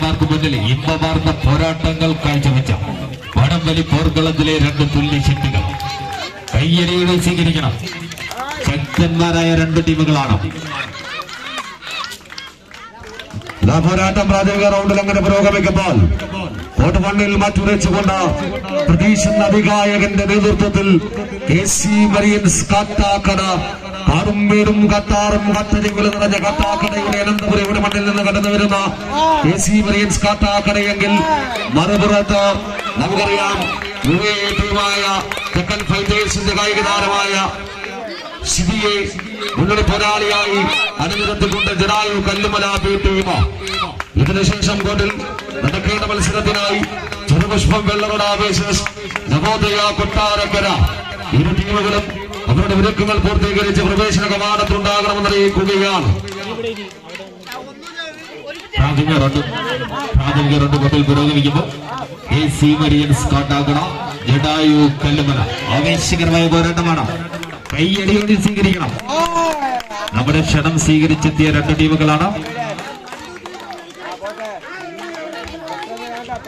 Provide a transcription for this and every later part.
പ്രേക്ഷകന്മാർക്ക് മുന്നിൽ ഇമ്പമാർന്ന പോരാട്ടങ്ങൾ കാഴ്ചവെച്ച വടംവലി പോർക്കളത്തിലെ രണ്ട് തുല്യ ശക്തികൾ. കയ്യടിയുടെ സ്വീകരിക്കണം. ശക്തന്മാരായ രണ്ട് ടീമുകളാണ്. പോരാട്ടം പ്രാഥമിക റൗണ്ടിൽ അങ്ങനെ പുരോഗമിക്കുമ്പോൾ കോട്ട് മണ്ണിൽ മാറ്റുരച്ചുകൊണ്ട് പ്രതീക്ഷ അധികായകന്റെ നേതൃത്വത്തിൽ കെ സി മരിയൻസ് കാട്ടാക്കട കാടും വീടും കത്താറും കത്തരികളും നിറഞ്ഞ കത്താക്കടയുടെ അനന്തപുരയുടെ മണ്ണിൽ നിന്ന് കടന്നു വരുന്ന എ സി മറിയൻസ് കത്താക്കടയെങ്കിൽ മറുപുറത്ത് നമുക്കറിയാം ടീമായ തെക്കൻ ഫൈറ്റേഴ്സിന്റെ കായിക താരമായ സിബിയെ മുന്നണി പോരാളിയായി അണിനിരത്തിക്കൊണ്ട് ജഡായു കല്ലുമല ബി ടീം ഇതിനുശേഷം കോട്ടിൽ നടക്കേണ്ട മത്സരത്തിനായി ചെറുപുഷ്പം വെള്ളറോട ആവേശ നവോദയ കൊട്ടാരക്കര. ഇരു ടീമുകളും അവരുടെ ഒരുക്കങ്ങൾ പൂർത്തീകരിച്ച് പ്രവേശന കവാടത്തുണ്ടാകണമെന്ന് അറിയിക്കുകയാണ്. മരിയൻസ് നമ്മുടെ ക്ഷണം സ്വീകരിച്ചെത്തിയ രണ്ട് ടീമുകളാണ്.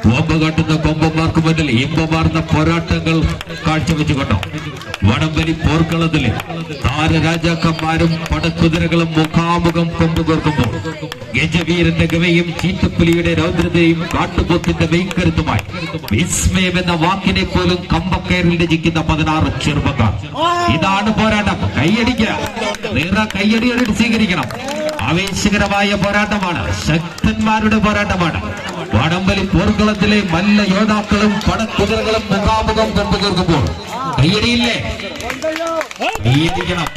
ബോംബ് കാട്ടുന്ന കൊമ്പന്മാർക്ക് മുന്നിൽ ഇമ്പമാർന്ന പോരാട്ടങ്ങൾ കാഴ്ചവെച്ചുകൊണ്ടോ. വടംവലി പോർക്കളത്തിൽ താരരാജാക്കന്മാരും പടക്കുതിരകളും മുഖാമുഖം കൊമ്പ് കോർക്കുമ്പോൾ ഗജവീരന്റെ ഗവയും ചീറ്റപ്പുലിയുടെ രൗദ്രതയും കാട്ടുപോത്തിന്റെ വെയ്ക്കരുത്തുമായി വിസ്മയം എന്ന വാക്കിനെ പോലും കമ്പക്കയറിൽ രചിക്കുന്ന പതിനാറ് ചെറുപ്പക്കാർ. ഇതാണ് പോരാട്ടം. കൈയടിക്കുക. നിറ കൈയടിയോട് സ്വീകരിക്കണം. ആവേശകരമായ പോരാട്ടമാണ്. ശക്തന്മാരുടെ പോരാട്ടമാണ്. വടംവലി പോർക്കളത്തിലെ മല്ല യോദ്ധാക്കളും പടക്കുതിരകളും മുഖാമുഖം കൊണ്ടു കൈയടിയില്ലേ കൈയടിക്കണം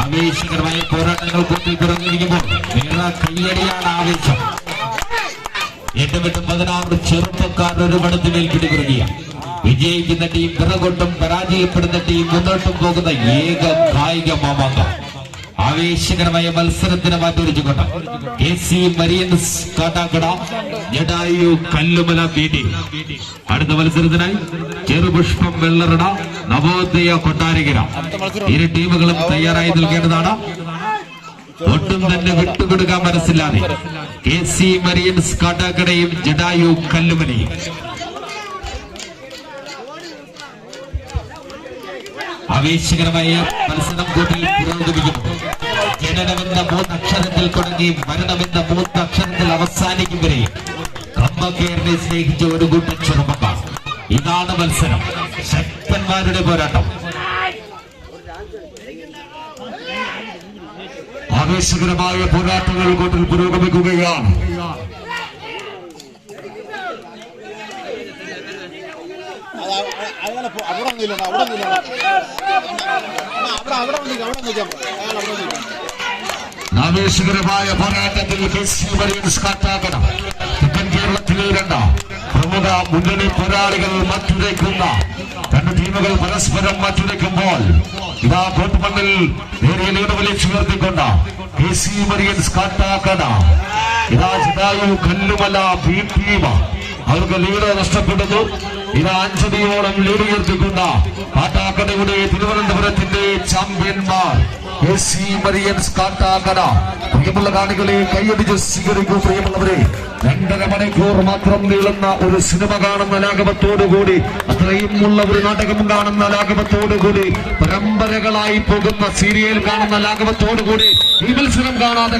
ആവേശകരമായ പോരാട്ടങ്ങൾ കൂട്ടി പുറങ്ങിയിരിക്കുമ്പോൾ വേറെ കൈയടിയാണ് ആവേശം. ഏറ്റവും പതിനാറ് ചെറുപ്പക്കാർ ഒരു പടത്തിലേൽ പിടിപെടുകയ വിജയിക്കുന്ന ടീം പിറകൊട്ടും പരാജയപ്പെടുന്ന ടീം മുന്നോട്ടും പോകുന്ന ഏക കായിക മാമാങ്കം. ആവേശകരമായ മത്സരത്തിന് മാറ്റിവെച്ചുകൊണ്ട് K C Marian's Kattakada Jatayu Kallumala ബീഡി അടുത്ത മത്സരത്തിനായി ചെറുപുഷ്പം വെള്ളറട നവോദയ കൊട്ടാരകര. ഇരു ടീമുകളും തയ്യാറായി നിൽക്കേണ്ടതാണ്. ഒട്ടും തന്നെ വിട്ടുകൊടുക്കാൻ മനസ്സില്ലാതെ കെ സി മരിയൻസ് കാട്ടാക്കടയും ജഡായു കല്ലുമലയും. ആവേശകരമായ മത്സരം കൂട്ടിൽ പുരോഗമിക്കുന്നു. ജനനമെന്ന മൂന്നക്ഷരത്തിൽ തുടങ്ങി മരണമെന്ന മൂന്നക്ഷരത്തിൽ അവസാനിക്കും വരെ കമ്പക്കേറിനെ സ്നേഹിച്ച ഒരു കൂട്ടം ചെറുപ്പക്കാർ ഇതാണ് മത്സരം ശക്തന്മാരുടെ പോരാട്ടം ആവേശകരമായ പോരാട്ടങ്ങൾ കൂട്ടിൽ പുരോഗമിക്കുകയാണ് അങ്ങനെ അവിടെ ഒന്നുമില്ല അവിടെ ഒന്നുമില്ല അവിടെ അവിടെ ഒന്നും അവിടെ നിൽക്കാൻ അയാൾ അവിടെ നിൽക്കാം ആവേശകരമായ പോരാട്ടത്തിൽ കെ സി മരിയൻസ് കാട്ടാക്കണം തെക്കൻ കേരളത്തിലെ രണ്ട് പ്രമുഖ മുന്നണി പോരാളികൾ മറ്റുരയ്ക്കുന്ന രണ്ട് ടീമുകൾ പരസ്പരം മറ്റുരയ്ക്കുമ്പോൾ ഇതാ കോട്ടുമണ്ണിൽ നേരിയ വലിച്ചു ഉയർത്തിക്കൊണ്ട് കെ സി മരിയൻസ് കാട്ടാക്കട ഇതാ ചിതായു കല്ലുമല ബി ടീം അവർക്ക് ലീഡ് നഷ്ടപ്പെടുന്നു. ഇതാ അഞ്ചടിയോളം ലീഡ് ഉയർത്തിക്കൊണ്ട് കാട്ടാക്കടയുടെ തിരുവനന്തപുരത്തിന്റെ ചാമ്പ്യന്മാർ കെ സി മരിയൻസ് കാട്ടാക്കട. പ്രിയമുള്ള കാണികളെ കൈയടിച്ച് സ്വീകരിക്കൂ പ്രിയമുള്ളവരെ. രണ്ടര മണിക്കൂർ മാത്രം നീളുന്ന ഒരു സിനിമ കാണുന്ന ലാഘവത്തോടുകൂടി അത്രയും ഉള്ള ഒരു നാടകം കാണുന്ന ലാഘവത്തോടുകൂടി പരമ്പരകളായി പോകുന്ന സീരിയൽ കാണുന്ന ലാഘവത്തോടുകൂടി ഈ മത്സരം കാണാതെ